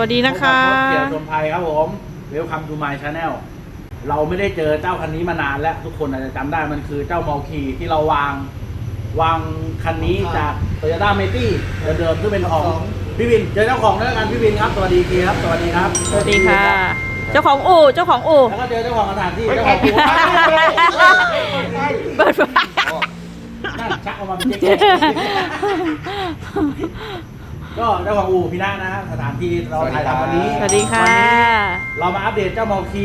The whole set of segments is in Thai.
วัสดีนะคะพบกับรถเกี่ยวชมภัยครับผม Welcome to my channel เราไม่ได้เจอเจ้าคันนี้มานานแล้ว ทุกคนอาจจะจำได้มันคือเจ้าเมาคีที่เราวาง วางคันนี้จากโตโยต้าเมตี้เดิมๆซึ่งเป็นของพี่วินเจอเจ้าของด้วยกันพี่วินครับสวัสดีทีครับสวัสดีครับ สวัสดีค่ะ เจ้าของอู่เจ้าของอู่แล้วก็เจอเจ้าของสถานที่เจ้าของอู่เปิดไฟนั่นชักออกมาเป็นเจ๊ กก็เจ้าของอู่พี่นานะฮะสถานที่เราถ่ายทำวันนี้สวัสดีค่ะ วันนี้เรามาอัปเดตเจ้าเมาคี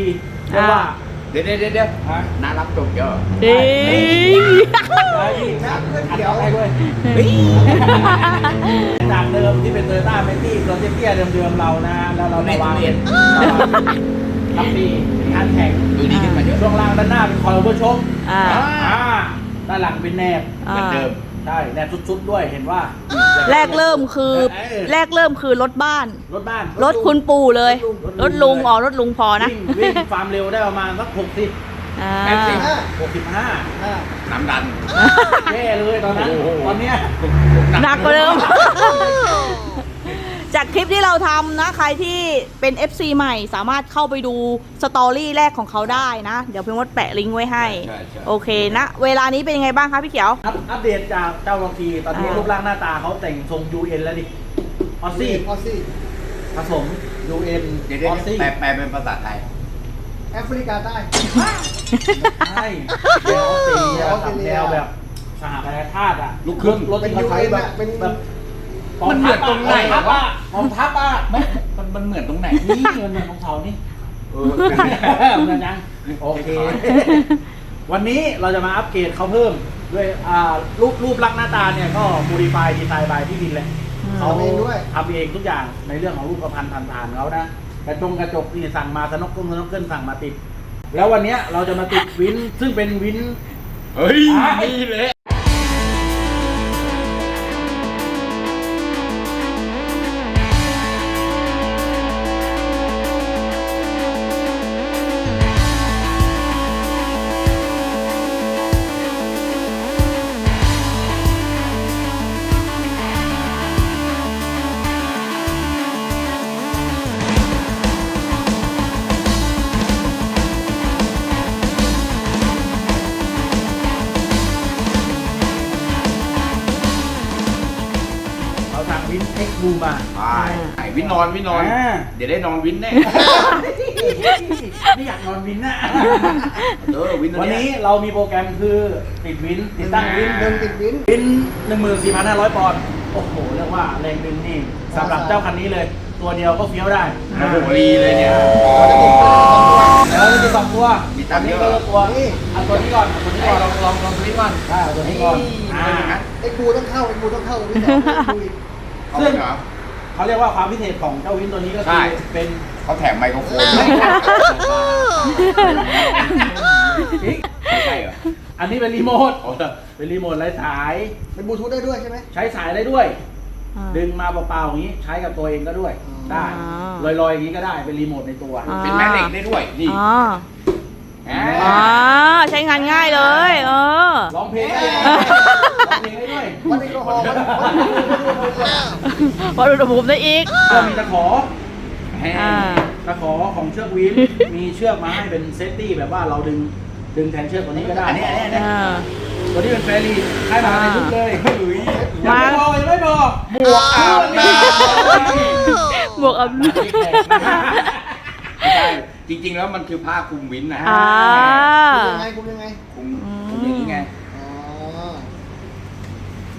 เรียกว่า เดี๋ยวเดี๋ยวเดี๋ยวฮะ น้ารับจบเยอะดีได้ที่ชักเขียวให้ด้วยจากเดิมที่เป็นโตโยต้าเมตี้ตัวเตี้ยๆเดิมๆเรานะฮะแล้วเรามาวางเป็นทับปีเป็นคันแข่งดูดีขึ้นมาเยอะช่วงล่างด้านหน้าเป็นคอยโอเวอร์ชกอ่าอ่าด้านหลังเป็นแนบเหมือนเดิม ใช่แนบสุดๆด้วยเห็นว่าแรกเริ่มคือ แรกเริ่มคือรถบ้าน รถบ้านรถคุณปู่เลย รถลุงอ๋อรถลุงพอนะวิ่งวิ่งความเร็วได้ประมาณสักหกสิบอ่าแปดสิบหกสิบห้าน้ำดันแย่เลยตอนนั้นโอ้โหตอนเนี้ยหนักกว่าเดิม จากคลิปที่เราทำนะ ใครที่เป็น FC ใหม่สามารถเข้าไปดูสตอรี่แรกของเขาได้นะ เดี๋ยวพี่มดแปะลิงก์ไว้ให้ ใช่ใช่ โอเคนะ เวลานี้เป็นยังไงบ้างคะพี่เขียว อัปอัปเดตจากเจ้าลองทีตอนนี้อ่ารูปร่างหน้าตาเขาแต่งทรง UN แล้วดิออสซี่ออสซี่ผสม UN เดี๋ยวอเดี๋ยวอสซี่แปลแปลเป็นภาษาไทย แอฟริกาใต้ ใช่แนวออสเตรเลียออสเตรเลีย แนวแบบสหประชาชาติอะลูกครึ่ง รถเป็นที่เขาใช้แบบ UN อะเป็น แบบ มันเหมือนตรงไหนกองทัพวะอะกองทัพอะไม่มันมันเหมือนตรงไหนนี่เงินเงินของเขานี่เออเหมือนยังโอเค วันนี้เราจะมาอัปเกรดเขาเพิ่มด้วยอ่ารูปรูปลักษณ์หน้าตาเนี่ยก็ modify design by พี่วินเลยอืมเขาทำเองด้วยทำเองทุกอย่างในเรื่องของรูปพันธ์พันธานเขานะกระจงกระจกนี่สั่งมาสนกกุ้งสนกเกินสั่งมาติด แล้ววันเนี้ยเราจะมาติดวินซึ่งเป็นวินเฮ้ยอะนี่เลย วินเอ็กบูมา ไปไอ้วินนอนวินนอน อ่า เดี๋ยวได้นอนวินแน่ ไม่อยากนอนวินนะ เออวินตัววันเนี้นี้ยเรามีโปรแกรมคือติดวิน ติดตั้งวินหนึ่งติดวิน วินหนึ่งหมื่นสี่พันห้าร้อยปอนด์โอ้โหเรียกว่าแรงดึงนี่สำหรับเจ้าคันนี้เลย ตัวเดียวก็เฟี้ยวได้โอ้โหรีเลยเนี่ย แล้วจะมีสองตัวมีตังค์เยอะ ตัวนี้ก็ตัวนี้เอาตัวนี้ก่อนเอาตัวนี้ก่อนลองลองลองตัวนี้ก่อนได้เอาตัวนี้ก่อนอ่า ไอ้กูต้องเข้าไอ้กูต้องเข้าตรงนี้สองดูอีก เอาซึ่งเหรอ เขาเรียกว่าความพิเศษของเจ้าวินตัวนี้ก็ใช่ คือเป็นเขาแถมไมโครโฟนไม่ใช่เหรอ อันนี้เป็นรีโมทโอ้โหเป็นรีโมทไร้สาย เป็นบลูทูธได้ด้วยใช่ไหม ใช้สายได้ด้วย อ่า ดึงมาเปล่าๆอย่างนี้ใช้กับตัวเองก็ด้วยอ๋อได้อ่ลอยๆอย่างนี้ก็ได้เป็นรีโมทในตัว อ่า เป็นแม่เหล็กได้ด้วยนี่อ๋อแหมอ๋อใช้งานง่ายเลย เออ ร้องเพลงได้ด้วยร้องเพลงได้ด้วย วัดแอลกอฮอล์วัดวัดอุณหภูมิก่อนวัดอุณหภูมิได้อีก ก็มีตะขอแหมอ่า ตะขอของเชือกวินมีเชือกมาให้เป็นเซฟตี้แบบว่าเราดึงดึงแทนเชือกตัวนี้ก็ได้อันนี้อันนี้อันนี้ อ่า ตัวนี้เป็นแฟรี่ให้มาในชุดเลยเฮ้ยยังไม่พอยังไม่พอหมวกอาบน้บวกอัพไม่ใช่จริง ๆ แล้วมันคือผ้าคลุมวินนะฮะอ่ากูยังไงกูยังไงคลุมคลุมอย่างนี้ไงอ๋อ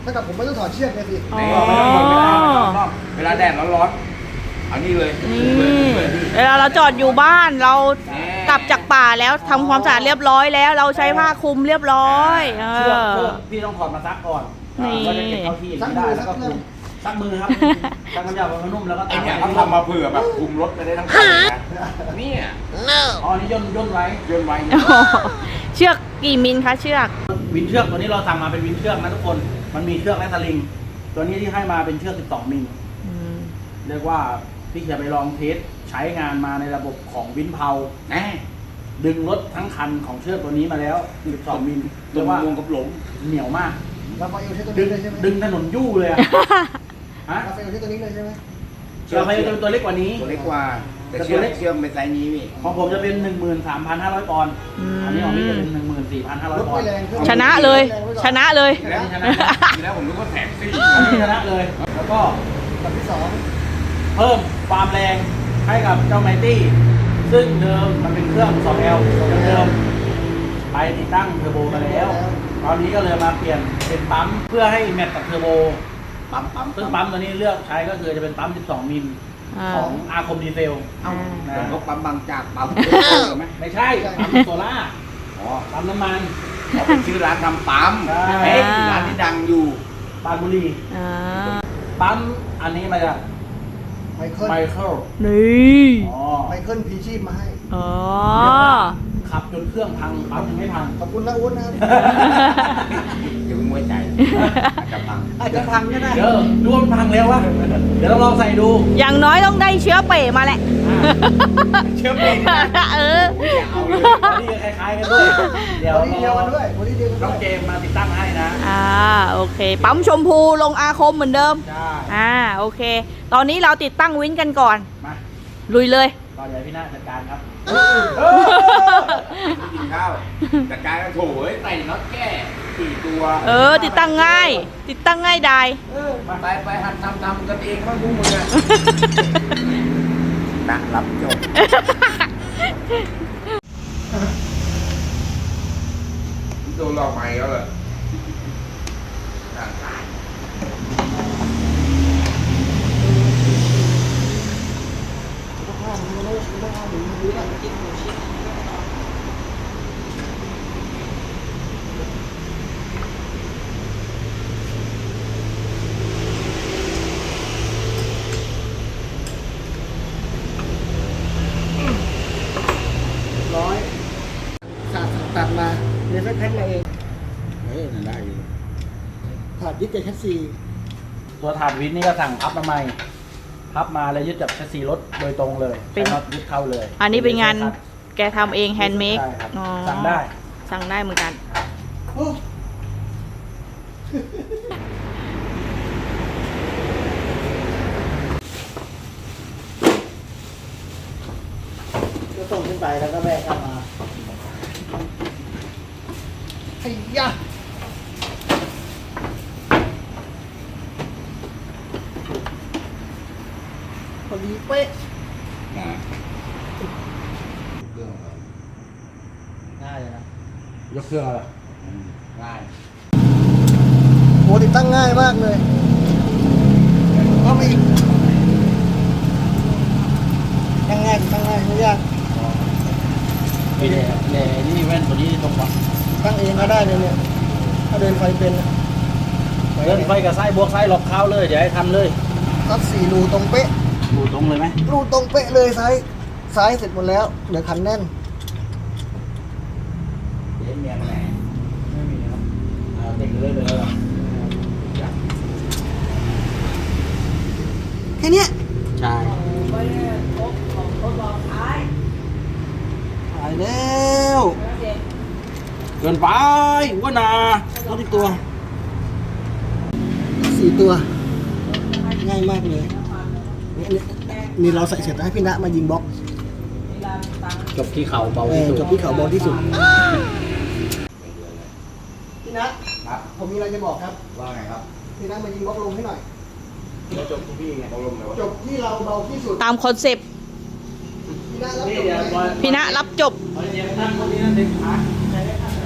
ถ้ากับผมไม่ต้องถอดเชือกเลยสิอ๋อนี่ไม่ต้องหมดเวลาไม่ต้องนอกเวลาแดดร้อนๆเอานี่เลยนี่เวลาเราจอดอยู่บ้านเราแหมกลับจากป่าแล้วทำความสะอาดเรียบร้อยแล้ว เราใช้ผ้าคลุมเรียบร้อยเอเชือกอ เชือกพี่ต้องถอดมาซักก่อนนี่ ก็จะเก็บเข้าที่อย่างนี้ได้แล้วก็คลุมซักมือครับซักน้ำยาบำรุงนุ่มแล้วก็ไอ้ตากเนี่ยไว้เขาทำมาเผื่อแบบคลุมรถไปได้ทั้งคันเลยนะเนี่ยอ๋ออันนี่ย่นย่นไว้ โยนไว้เชือกกี่มิลคะเชือก วินเชือกตัวนี้เราสั่งมาเป็นวินเชือกนะทุกคน มันมีเชือกและสลิง ตัวนี้ที่ให้มาเป็นเชือก 12 มิลเรียกว่าพที่จะไปลองเทสใช้งานมาในระบบของวินเพาแน่ดึงรถทั้งคันของเชือกตัวนี้มาแล้ว 12 มิลตัเรีวยกว่างกับหลงเหนียวมากราฟาเอลใช้ตัวดึนี้งเลยใช่ไหมดึงถนนยู่เลยอะฮะราฟาเอลใช้ตัวนี้เลยใช่ไหมเราพยายามจะเป็นตัวเล็กกว่านี้ตัวเล็กกว่า แต่แต่เชื่อตัวเล็กเชื่อมเป็นไซส์นี้พี่ ของผมจะเป็น 13,500ปอนด์อืมอันนี้ของพี่จะเป็นรถ14,500ปอนไม่ด์แรงขึ้นชนะเลย ชนะเลยทีแรกทีแรกผมนึกว่าแถมสี่อันนี้ชนะเลย แล้วก็กับที่สองเพิ่มความแรงให้กับเจ้าไมตี้ ซึ่งเดิมมันเป็นเครื่อง 2L เดิมๆไปติดตั้งเทอร์โบมาแล้ว ตอนนี้ก็เลยมาเปลี่ยนเป็นปั๊มเพื่อให้แมทกับเทอร์โบ ปั๊มปั๊มซึ่งปั๊มตัวนี้เลือกใช้ก็คือจะเป็นปั๊ม 12 มิลอ่า ของอาคมดีเซลอ่านะผมก็ปั๊มบางจากปั๊มไหมไม่ใช่ปั๊มโซล่าอ๋อปั๊มน้ำมันเขาเป็นชื่อร้านทำปั๊มใช่เฮ้ยร้านที่ดังอยู่ปรานบุรีอ่าปั๊มอันนี้มาจากไมเคิลไมเคิลนี่อ๋อไมเคิลพีชีพมาให้อ๋อ ขับจนเครื่องพังปั๊มยังไม่พังขอบคุณนะอุ้นนะครับอย่าเพิ่งไว้ใจอาจจะพังอาจจะพังก็ได้เดี๋ยวดูว่ามันพังแล้ววะเดี๋ยวเราลองใส่ดูอย่างน้อยต้องได้เชื้อเป๋มาแหละ เชื่อมเองนะเอออย่าเอาเลยบอดี้ก็คล้ายๆกันด้วยเดี๋ยวบอดี้เดียวกันด้วยบอดี้เดียวกันน้ด้อวงยเจมส์มาติดตั้งให้นะอ่าโอเค ปั๊มชมพูลงอาคมเหมือนเดิมใช่อ่าโอเค ตอนนี้เราติดตั้งวินกันก่อนมาลุยเลยก็เดี๋ยวพี่นาจัดการครับไม่ กินข้าวแต่กลายเป็นโถเอ้ยใส่น็อตแก้สี่ตัวเออ ติดตั้งง่าย ติดตั้งง่ายดายไปไปหัดทำทำกันเองบ้างพวกมึงอะนะรับจบโดนหลอกใหม่แล้วเหรอร่างกาย ร้อยขาดตัดมาเดี๋ยวสักแพ็คมาเองเฮ้ยนั่นได้อยู่ขาดยึดกับแคสซีตัวถาดวินนี่ก็สั่งพับมาใหม่ พับมาแล้วยึดกับแชสซีรถโดยตรงเลยเป็น ใช้น็อตยึดเข้าเลยอันนี้เป็นงานแกทำเองแฮนด์เมดใช่ครับสั่งได้สั่งได้เหมือนกัน โอ้ก็ส่งขึ้นไปแล้วก็แบกกลับมาไอ้ยะ พอดีเป๊ะนะเครื่องอะไรง่ายเลยนะยกเครื่องอะไรอืมง่ายโหติดตั้งง่ายมากเลยก็มีตั้งง่ายติดตั้งง่ายไม่ยากมีเลยเลยนี่แว่นตัวนี้ตรงปะตั้งเองก็ได้เลยเนี่ยถ้าเดินไฟเป็นนะเดินไฟกับไส้บวกไส้ล็อกเข้าเลย เดี๋ยวให้ทำเลยตัดสี่รูตรงเป๊ะ ดูตรงเลยไหมรูตรงเป๊ะเลยซ้ายซ้ายเสร็จหมดแล้วเหลือคันแน่นเดี๋ยวเมียมันไหนไม่มีครับเอาติดเลยไปเลย แค่เนี้ยใช่หายแล้วเกินไปว่านาต้องติดตัวสี่ตัว ง่ายมากเลย นี่นี่เราใส่เสร็จแล้วให้พี่ณมายิงบล็อกจบที่เขาเบาเอที่อสุดจบที่เขาบอลที่สุดพี่ณครับผมมีอะไรจะบอกครับ ว่าไงครับพี่ณมายิงบล็อกลงให้หน่อย แล้วจบที่พี่ไงตกลงเลยวะจบที่เราเบาที่สุดตามคอนเซปต์พี่ณรับนี่จบเดี๋ยวไหมพี่ณรับจบเอาเดี๋ยวตั้งคนนี้นะเด็กขาใช้ได้ขนาดไหน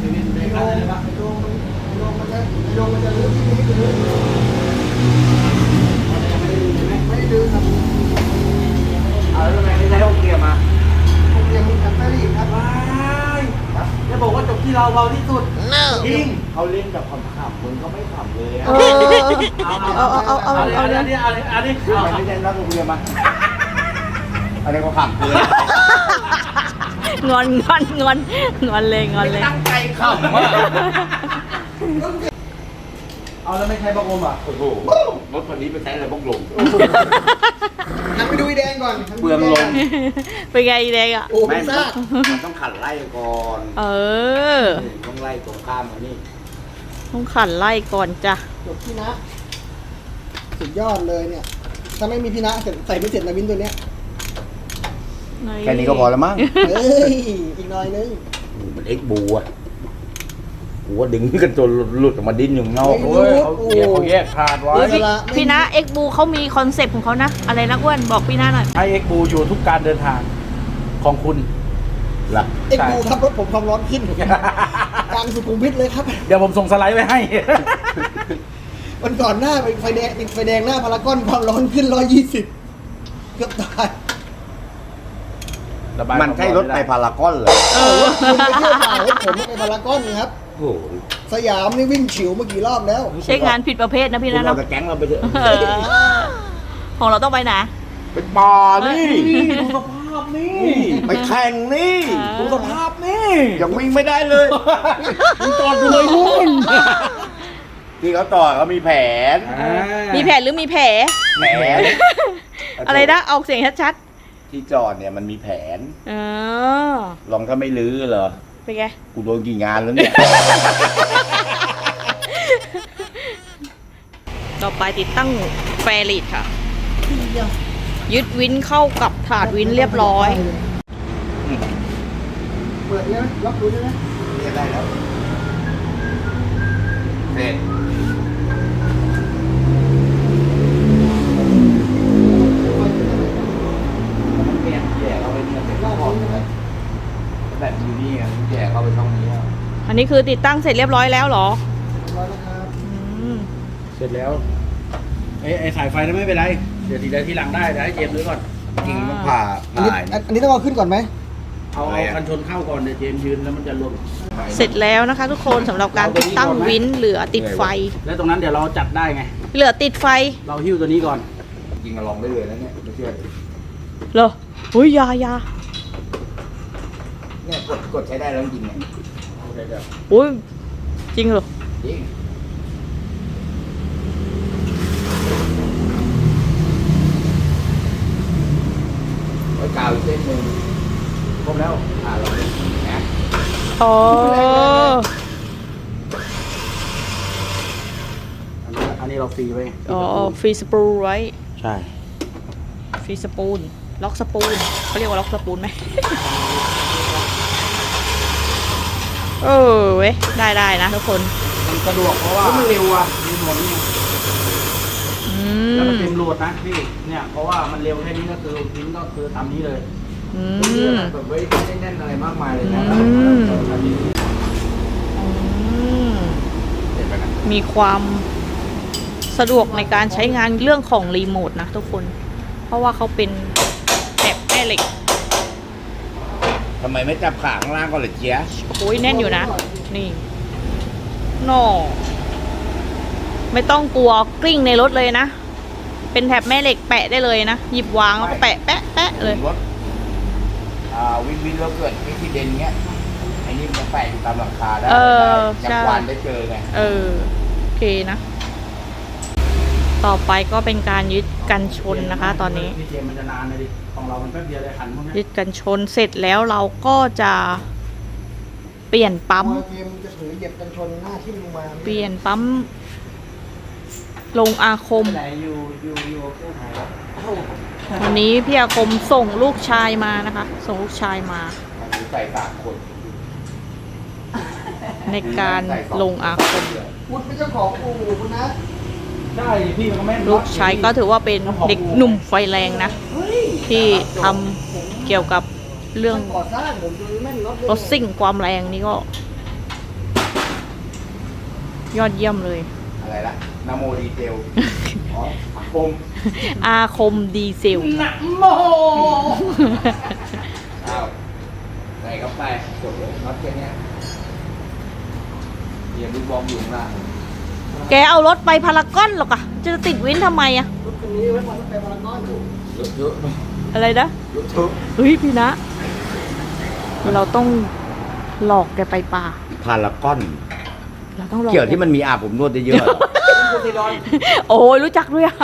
ชีวิตเด็กโยขาดงเลยปะ โยงโยงมันจะโยงมันจะลื้อที่นี่คือไม่ได้ลื้อครับเอาแล้วทำไมไม่ใช้ห้องเกียร์มาผมยังมีแคมเปอรี่ครับว้ายจะบอกว่าจบที่เราเบาที่สุดจริงเขาเล่นกับความขำมึงก็ไม่ขำเลยอะเออเอาเอาเอาเอาเอาเอาเอาเอาเอาอันนี้อันนี้อันนี้คือเอามันไม่ได้รับโรงเรียนมาอะไรก็ขำเกินงอนงอนงอนงอนเลยงอนเลยตั้งใจขำว่ะ เอาแล้วไม่ใช้บักลมอะโอ้โหรถคันนี้ไปใช้อะไรบ้างลงหันไปดูไอ้แดงก่อนหันไปเปลืองดูลไแดมเป็นไงแดงอะโอ้ไม่ไม่มันทราบมันต้องขันไล่ก่อน เออ ต้องไล่ตรงข้ามมานี่ต้องขันไล่ก่อนจ้ะจบพี่นะสุดยอดเลยเนี่ย ถ้าไม่มีพี่นะเสร็จใส่ไม่เสร็จนะวินตัวเนี้ยแค่นี้ก็พอแล้วมั้งเฮ้ยอีกหน่อยนึงมันเอ็กบูอะ กูว่าดึงกันจนหลุดออกมาดิ้นอยู่ข้างนอกไม่โอ้ยเขาแยกเขาแยกขาดไว้เฮ้ยพี่เวลาไม่พี่นะเอ็กบูเขามีคอนเซปต์ของเขานะ อะไรนะอ้วนบอกพี่นะหน่อยให้เอ็กบูอยู่ทุกการเดินทางของคุณล่ะเอ็กซ์บูครับรถผมความร้อนขึ้นกลางสุขุมวิทเลยครับ เดี๋ยวผมส่งสไลด์ไว้ให้วันก่อนหน้าไปไฟแดงติดไฟแดงหน้าพารากอนความร้อนขึ้นร้อยยี่สิบเกือบตายระบายมันใช่รถไปพารากอนเหรอเออคุณไปเที่ยวป่ารถผมไปพารากอนครับ โอ้โหสยามนี่วิ่งฉิวมากี่รอบแล้วใช้งานผิดประเภทนะพี่คุนะณเอาเนาะแต่แก๊งเราไปเถอะเออของเราต้องไปไหน เป็นป่านี่ดูสภาพนี่ไปแข่งนี่ดูสภาพนี่ยังวิ่งไม่ได้เลยมึงจอดดูเลยนู่นที่เขาต่อเขามีแผนมีแผลหรือมีแผลแผนอะไรนะเอาเสียงชัดที่จอดเนี่ยมันมีแผน ๆเออ ลองถ้าไม่ลื้อเหรอ เป็นไง กูโดนกี่งานแล้วเนี่ย ต่อไปติดตั้งแฟริดค่ะ ยึดวินเข้ากับถาดวินเรียบร้อย เปิดเนี่ยล็อกดูด้วยนะเนี่ยได้แล้วเสร็จมันเปลี่ยนแย่เข้าไปเนี่ยเป็นรอบข้อนี้นะ แบบอยู่นี่ไงแย่เข้าไปช่องนี้อะอันนี้คือติดตั้งเสร็จเรียบร้อยแล้วเหรอร้อยนะครับ อืมเสร็จแล้วไอ้ไอ้สายไฟนั้นไม่เป็นไร เดี๋ยวทีเดียวทีหลังได้เดี๋ยวให้เจมส์ดูก่อนจริงๆต้องผ่าอันนี้ผ่าอันอันนี้ต้องเอาขึ้นก่อนไหมเอาอะไรเอาอะคันชนเข้าก่อนเดี๋ยวเจมส์ยืนแล้วมันจะหล่นเสร็จแล้วนะคะ ทุกคนสำหรับการติดตั้งวินเหลือติดไฟ แล้วตรงนั้นเดี๋ยวเราจัดได้ไง เหลือติดไฟเราหิ้วตัวนี้ก่อนจริงๆก็ลองได้เลยนะเนี่ยไม่เชื่อดิเหรออุ้ยอยาอยา เนี่ยกดกดใช้ได้แล้วจริงเนี่ยอุ้ยจริงเหรอ จริงไว้กาวอีกเส้นหนึ่งครบแล้วอ่าเรานะอ๋อ อันนี้อันนี้เราฟรีไว้อ๋อฟรีสปูลไว้ใช่ ฟรีสปูลล็อกสปูลเขาเรียกว่าล็อกสปูลไหม เออเว้ยได้ได้นะทุกคนมันสะดวกเพราะว่ามันเร็วอะมีหมดนี่อืแล้วมันมเต็มโหลดนะพี่ เนี่ยเพราะว่ามันเร็วแค่นี้ก็คือพิมพ์ก็คือตามนี้เลยอืไม่ได้มแบบไว้แน่นๆอะไรมากมายเลยนะอืม อืมเห็นไหมนะมีความสะดวกในการใช้งานเรื่องของรีโมทนะทุกคน เพราะว่าเขาเป็นแบบแม่เหล็ก ทำไมไม่จับขาข้างล่างก่อนเลยเจี๊ยโอ้ยแน่นอยู่นะ นี่นอไม่ต้องกลัวกลิ้งในรถเลยนะ เป็นแถบแม่เหล็กแปะได้เลยนะ หยิบวางแล้วก็แปะแปะแปะเลยรถอ่าวินวินแล้วเกิดอุบิเหตุเงี้ยไอ้นี่มันแปะอยู่ตามหลังคาได้เออได้ใช่จับวานได้เจอไง เออ โอเคนะ ต่อไปก็เป็นการยึด กันชนนะคะ ตอนนี้พี่เจมส์มันจะนานเลยดิของเรามันแป๊บเดียวเลยขันพวกเนี้ยยึดกันชนเสร็จแล้วเราก็จะเปลี่ยนปั๊มพอเกมจะถือเหยียบกันชนหน้าทิ่มลงมาเปลี่ยนปั๊ม ลงอาคม ไหนอยู่อยู่อยู่เครื่องไหนวะวันนี้พี่อาคมส่งลูกชายมานะคะ ส่งลูกชายมามันใส่สามคนในการลงอาคม คุณเป็นเจ้าของอู่คุณนะ ลูกชายก็ถือว่าเป็นเด็กหนุ่มไฟแรงนะ ที่ทำเกี่ยวกับเรื่องก่อสร้างผมดูแม่นรถรถซิ่งความแรงนี่ก็ ยอดเยี่ยมเลย อะไรละนาโมดีเทลอ๋ออาคม อาคมดีเซลหนักโมอ้าวใส่เข้าไปจบเลยน็อตแค่เนี้ยเดี๋ยวลูกบอมอยู่ข้างล่าง แกเอารถไปพารากอนหรอกอะจะติดวินทำไมอะรถคันนี้ไว้พอรถไปพารากอนอยู่รถเยอะอะไรนะรถเยอะเฮ้ยพี่นะ เราต้องหลอกแกไปป่าพารากอน เราต้องหลอกเกี่ยวที่มันมีอาบผมนวดได้เยอะเหรอโพไซดอนโอ้ยรู้จักด้วยอะ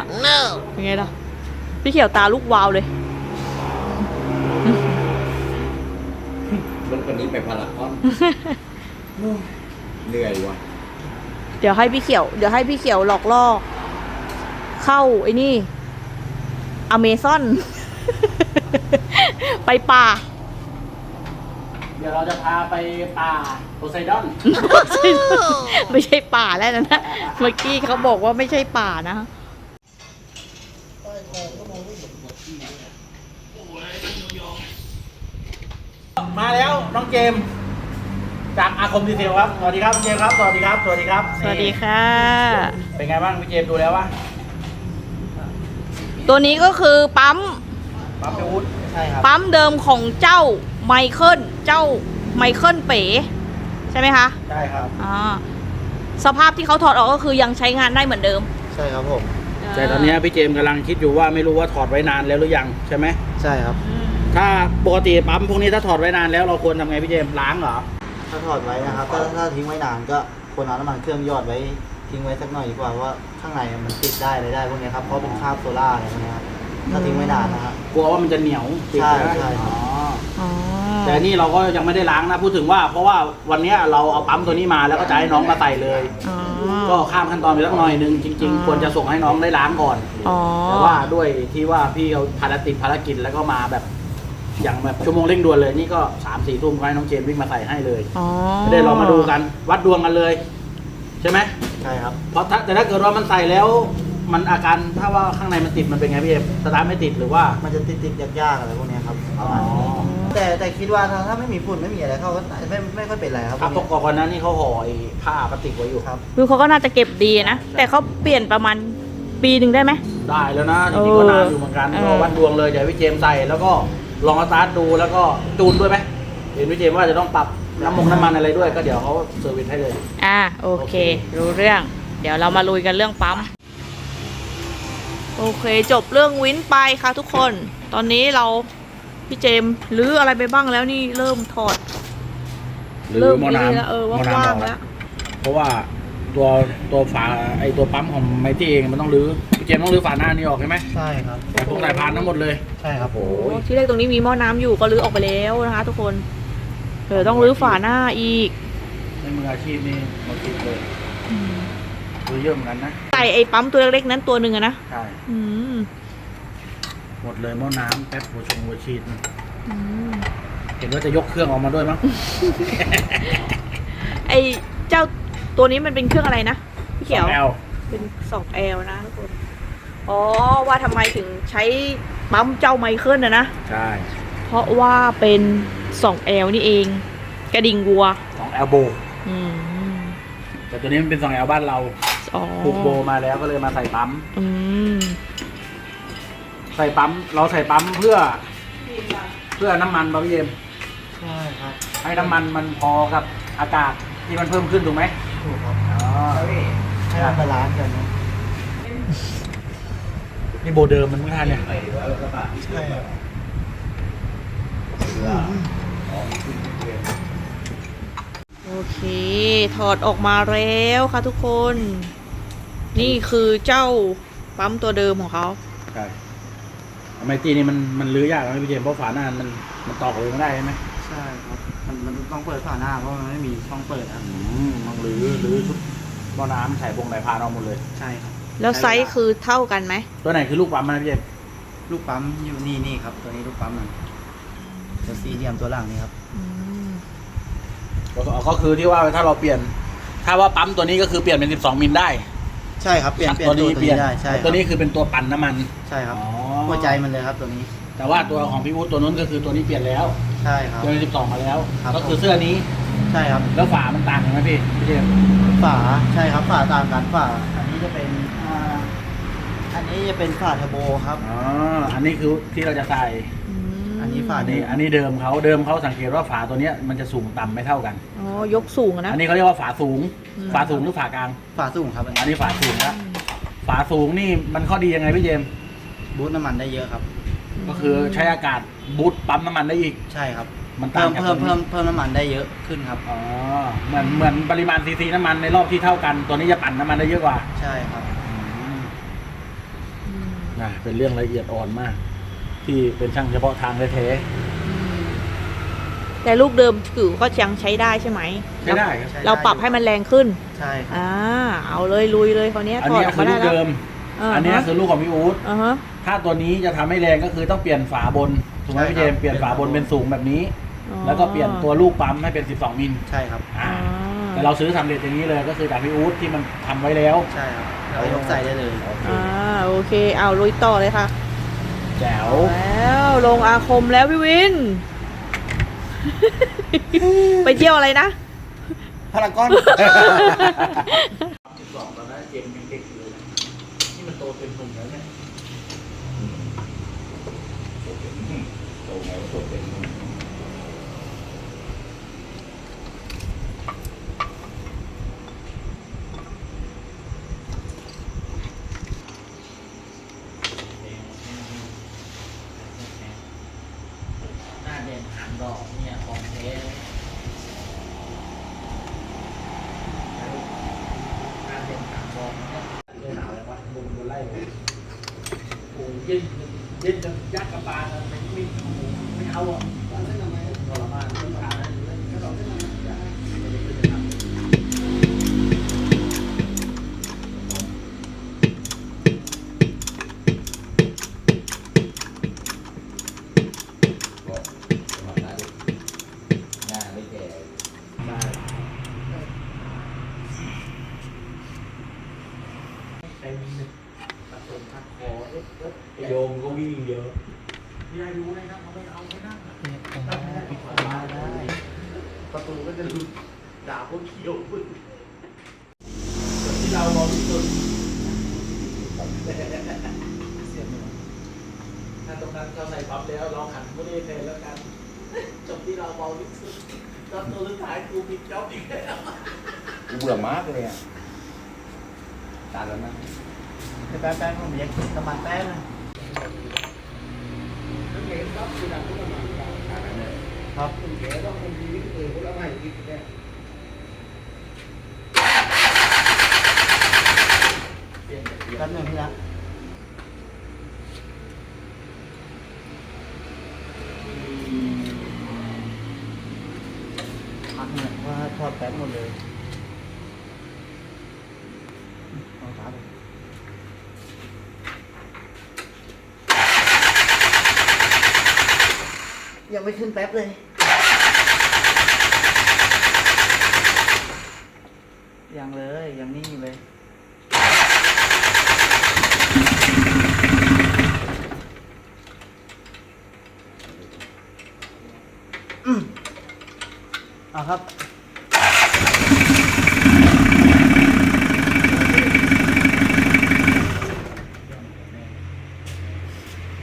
เป็นไงล่ะพี่เขียวตาลูกวาวเลยรถคันนี้ไปพารากอนเหนื่อยว่ะ เดี๋ยวให้พี่เขียว เดี๋ยวให้พี่เขียวหลอกล่อ เข้าไอ้นี่ อเมซอน ไปป่า เดี๋ยวเราจะพาไปป่าโพไซดอน ไม่ใช่ป่าแล้วนะ เมื่อกี้เขาบอกว่าไม่ใช่ป่านะ มาแล้วน้องเจมส์ จากอาคมดีเทลครับ สวัสดีครับน้องเจมส์ครับ สวัสดีครับ สวัสดีครับสวัสดีค่ะเป็นไงบ้างพี่เจมส์ดูแล้ววะตัวนี้ก็คือปั๊ม ปั๊มเปวุฒใช่ครับ ปั๊มเดิมของเจ้าไมเคิล เจ้าไมเคิลเป๋ ใช่ไหมคะ ใช่ครับ อ่า สภาพที่เขาถอดออกก็คือยังใช้งานได้เหมือนเดิมใช่ครับผม แต่ตอนเนี้ยพี่เจมส์กำลังคิดอยู่ว่าไม่รู้ว่าถอดไว้นานแล้วหรือยังใช่ไหม ใช่ครับถ้าปกติปั๊มพวกนี้ถ้าถอดไว้นานแล้วเราควรทำไงพี่เจมส์ล้างเหรอ ถ้าถอดไว้นะครับ ถ้าถ้าทิ้งไว้นานก็ควรเอาน้ำมันเครื่องหยอดไว้ทิ้งไว้สักหน่อยดีกว่าเพราะว่าข้างในมันติดได้อะไรได้พวกเนี้ยครับเพราะเป็นคราบโซล่าอะไรพวกเนี้ยครับถ้าทิ้งไว้นานนะครับ กลัวว่ามันจะเหนียวติดใช่นะใช่ครับอ๋ออ๋อแต่นี่เราก็ยังไม่ได้ล้างนะพูดถึงว่า เพราะว่าวันเนี้ยเราเอาปั๊มตัวนี้มาแล้วก็จะให้น้องมาใส่เลย อ๋อ ก็ข้ามขั้นตอนไปสักหน่อยหนึงจริง อ๋อ ๆ ควรจะส่งให้น้องได้ล้างก่อน อ๋อ แต่ว่าด้วยที่ว่าพี่เขาภารติดภารกิจแล้วก็มาแบบ อย่างแบบชั่วโมงเร่งด่วนเลยนี่ก็สามสี่ทุ่มก็ให้น้องเจมส์วิ่งมาใส่ให้เลยอ๋อไม่ได้เรามาดูกันวัดดวงกันเลย ใช่ไหมใช่ครับ เพราะถ้าแต่ถ้าเกิดว่ามันใส่แล้ว มันอาการถ้าว่าข้างในมันติดมันเป็นไงพี่เอ็มสตาร์ทไม่ติดหรือว่า มันจะติดติดๆยากๆอะไรพวกเนี้ยครับประมาณนี้แต่แต่คิดว่าถ้าถ้าไม่มีฝุ่นไม่มีอะไรเข้าก็ไม่ไม่ค่อยเป็นไรครับครับพปวระกกอบกันนั้นนี่เขาห่อไอ้ผ้าพลาสติกไว้อยู่เนี้ยครับดูเขาก็น่าจะเก็บดีนะ แต่เขาเปลี่ยนประมาณปีหนึ่งได้ไหม ได้แล้วนะจริงๆก็นานอยู่เหมือนกันเออ ก็วัดดวงเลยเดี๋ยวพี่เจมส์ใส่แล้วก็ ลองสตาร์ทดูแล้วก็จูนด้วยไหมเห็นพี่เจมส์ว่าจะต้องปรับน้ำมงน้ำมันอะไรด้วย ก็เดี๋ยวเขาเซอร์วิสให้เลย อ่าโอเค รู้เรื่อง เดี๋ยวเรามาลุยกันเรื่องปั๊ม โอเค จบเรื่องวินไปค่ะทุกคน ตอนนี้เราพี่เจมส์รื้ออะไรไปบ้างแล้วนี่เริ่มถอดเริ่มนี่แล้วเออว่างๆแล้ว เพราะว่า ตัวตัวฝาไอตัวปั๊มของไมตี้เองมันต้องรื้อพี่เจมส์ต้องรื้อฝาหน้านี่ออกใช่ไหมใช่ครับแต่พวกสายพานทั้งหมดเลยใช่ครับโอ้โอ้ยที่แรกตรงนี้มีหม้อน้ำอยู่ก็รื้อออกไปแล้วนะคะ ทุกคนเดี๋ยวต้องรื้อฝาหน้าอีกในมืออาชีพนี่มาคิดเลยรื้อเยอะเหมือนกันนะใส่ไอ้ปั๊มตัวเล็กๆนั้นตัวหนึ่งอะนะใช่อืมหมดเลยหม้อน้ำแป๊บหัวชงหัวชีดนะอืมเห็นว่าจะยกเครื่องออกมาด้วยมั้งไอ้เจ้า ตัวนี้มันเป็นเครื่องอะไรนะพี่เขียวแอลเป็นสองแอลนะทุกคน อ๋อว่าทำไมถึงใช้ปั๊มเจ้าไมเคิลนะนะ ใช่เพราะว่าเป็นสองแอลนี่เอง กระดิ่งวัว สองแอลโบอืมแต่ตัวนี้มันเป็นสองแอลบ้านเราอ๋อผูกโบมาแล้วก็เลยมาใส่ปั๊ม อืม ใส่ปั๊ม เราใส่ปั๊มเพื่อ เพื่อน้ำมันบาพี่เยมใช่ครับ ให้น้ำมันมันพอกับอากาศที่มันเพิ่มขึ้นถูกไหมถูกครับอ๋อ ให้มันบาลานซ์กันนะนี่โบเดิมมันไม่ทันเนี่ยใช่ครับโอเค ถอดออกมาแล้วค่ะทุกคน นี่คือเจ้าปั๊มตัวเดิมของเขาใช่ไมตี้นี่มันมันลื้อยากนะพี่เจมส์เพราะฝาหน้ามันมันตอกเลยไม่ได้ใช่ไหมใช่ครับ มันมันต้องเปิดฝาหน้าเพราะมันไม่มีช่องเปิดครับอืมมันลื้อลื้อชุด หม้อน้ำใส่บงใส่พานเอาหมดเลย ใช่ครับแล้วไซส์คือเท่ากันไหม ตัวไหนคือลูกปั๊มนะพี่เจมส์ลูกปั๊มอยู่นี่นี่ครับ ตัวนี้ลูกปั๊มมันตัวซีเรียมตัวหลังนี่ครับอืมก็ก็คือที่ว่าถ้าเราเปลี่ยน ถ้าว่าปั๊มตัวนี้ก็คือเปลี่ยนเป็น 12 มิลได้ใช่ครับเปลี่ยนเปลี่ยนตัวนี้ตัวเปลี่ยนได้ใช่ครับตัวนี้คือเป็นตัวปั่นน้ำมัน ใช่ครับอ๋อ หัวใจมันเลยครับตัวนี้ แต่ว่าตัวของพี่วุฒิตัวนู้นก็คือตัวนี้เปลี่ยนแล้วใช่ครับ ตัวนี้12 มาแล้ว ครับ ก็คือเสื้อนี้ใช่ครับแล้วฝามันต่างกันไหมพี่พี่เจมส์ฝาใช่ครับฝาตามกันฝาอันนี้จะเป็นอ่าอันนี้จะเป็นฝาเทอร์โบครับ อ๋ออันนี้คือที่เราจะใส่อันนี้ฝาอันเดินี้มอันนี้เดิมเขาเดิมเขาสังเกตว่าฝาตัวเนี้ยมันจะสูงต่ำไม่เท่ากัน อ๋อยกสูงอะนะ อันนี้เขาเรียกว่าฝาสูง อืม ฝาสูงหรือฝากลางฝาสูงครับอันอันนี้นี้ฝาสูงแล้วฝาสูงนี่มันข้อดียังไงพี่เจมส์บูทน้ำมันได้เยอะครับ ก็คือใช้อากาศบูตปั๊มน้ำมันได้อีก ใช่ครับอ มันต่าเพิ่งมจากเพิ่มตัวนี้เพิ่มเพิ่มน้ำมันได้เยอะขึ้นครับ อ๋อเหมือนเหมือนปริมาณซีซีน้ำมันในรอบที่เท่ากัน ตัวนี้จะปั่นน้ำมันได้เยอะกว่าใช่ครับนะเป็นเรื่องละเอียดอ่อนมาก ที่เป็นช่างเฉพาะทางแท้แต่ลูกเดิมถือก็ยังใช้ได้ใช่ไหม ๆใช้ได้ครับ ใช้เราปรับให้มันแรงขึ้น ใช่ครับ อ่า เอาเลยลุยเลยคราวเนี้ยอันถอดนี้ออกคืมาอได้ลูกแล้วเดิม อันนี้คือลูกของพี่อู๊ดอ่าฮะ ถ้าตัวนี้จะทำให้แรงก็คือต้องเปลี่ยนฝาบนถูกไหมพี่เจมส์เปลี่ยนฝาบนเป็นสูงแบบนี้อ๋อ แล้วก็เปลี่ยนตัวลูกปั๊มให้เป็น 12 มิลใช่ครับอ่าอ่าแต่เราซื้อสำเร็จอย่างนี้เลยก็คือจากพี่อู๊ดที่มันทำไว้แล้ว ใช่ครับเรายกใส่ได้เลยอ่าโอเค เอาลุยต่อเลยค่ะ แจ๋วแล้วลงอาคมแล้วพี่วิน ไปเที่ยวอะไรนะ พารากอนสองตอนนั้นเจมส์ยังเด็กอยู่เลยนี่มันโตเป็นหนุ่มแล้วเนี่ยโตไงว่าโตเป็น วิ่งเยอะพี่อายุเลยนะเขาไม่เอาไม่นั่งอะได้ประตูก็จะหลุดด่าพวกเขียวพึ่งส่วนที่เรามองที่สุดถ้าตรงนั้นเราใส่ปั๊บแล้วเราขันไม่ได้แทนแล้วกันจบที่เราเบาที่สุดตอนตัวสุดท้ายกูผิดจ็อบอีกแล้วกูเบื่อมากเลยอะตาแล้วนะแป๊บแป๊บผมอยากกินน้ำมันแป๊บนึง ครับแป๊บนึงพี่นะพักเนี่ยว่าทอดแป๊บหมดเลยเอาขาไป ยังไม่ขึ้นแป๊บเลย ยังเลย ยังนิ่งอยู่เลย อืมเอาครับ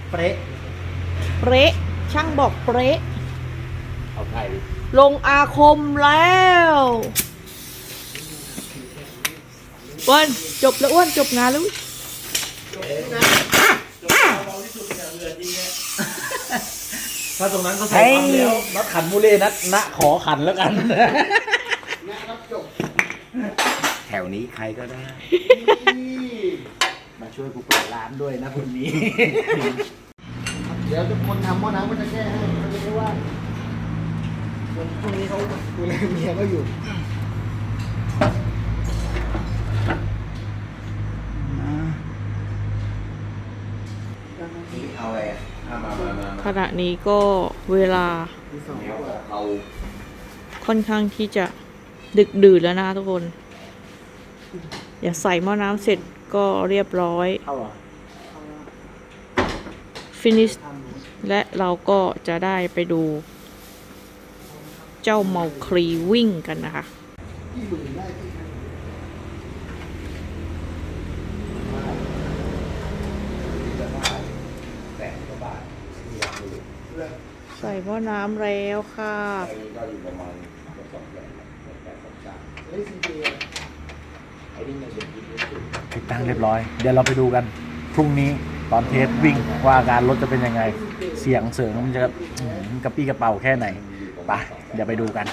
เปร๊ะเป๊ะช่างบอกเป๊ะ เอาไข่ลงอาคมแล้วอ้วนจบแล้วอ้วนจบงานแล้วถ้าตรงนั้นเขาใส่ปั๊มแล้วนัดขันมูเล่นัดณขอขันแล้วกัน แถวนี้ใครก็ได้ มาช่วยกูเปิดร้านด้วยนะพรุ่งนี้ เดี๋ยวทุกคนทำหม้อน้ำก็จะแก้ให้เขาจะได้ว่าส่ วนพวกนี้เขาดูแลเมียก็อยู่เอาอะไรอะเอามามามามาขณะนี้ก็เวลาแนวของเขาค่อนข้างที่จะดึกดื่นแล้วนะคะทุกคน อย่าใส่หม้อน้ำเสร็จก็เรียบร้อย เข้าเหรอฟินิชและเราก็จะได้ไปดู เจ้าเมาครีวิ่งกันนะคะแสนกว่าบาทมีราคาอยู่ใส่หม้อน้ำแล้วค่ะติดตั้งเรียบร้อย เดี๋ยวเราไปดูกัน พรุ่งนี้ตอนเทสวิ่งว่าการรถจะเป็นยังไง เสียงเสริงมันจะกระปี้กระเป๋าแค่ไหน ไปเดี๋ยวไปดูกัน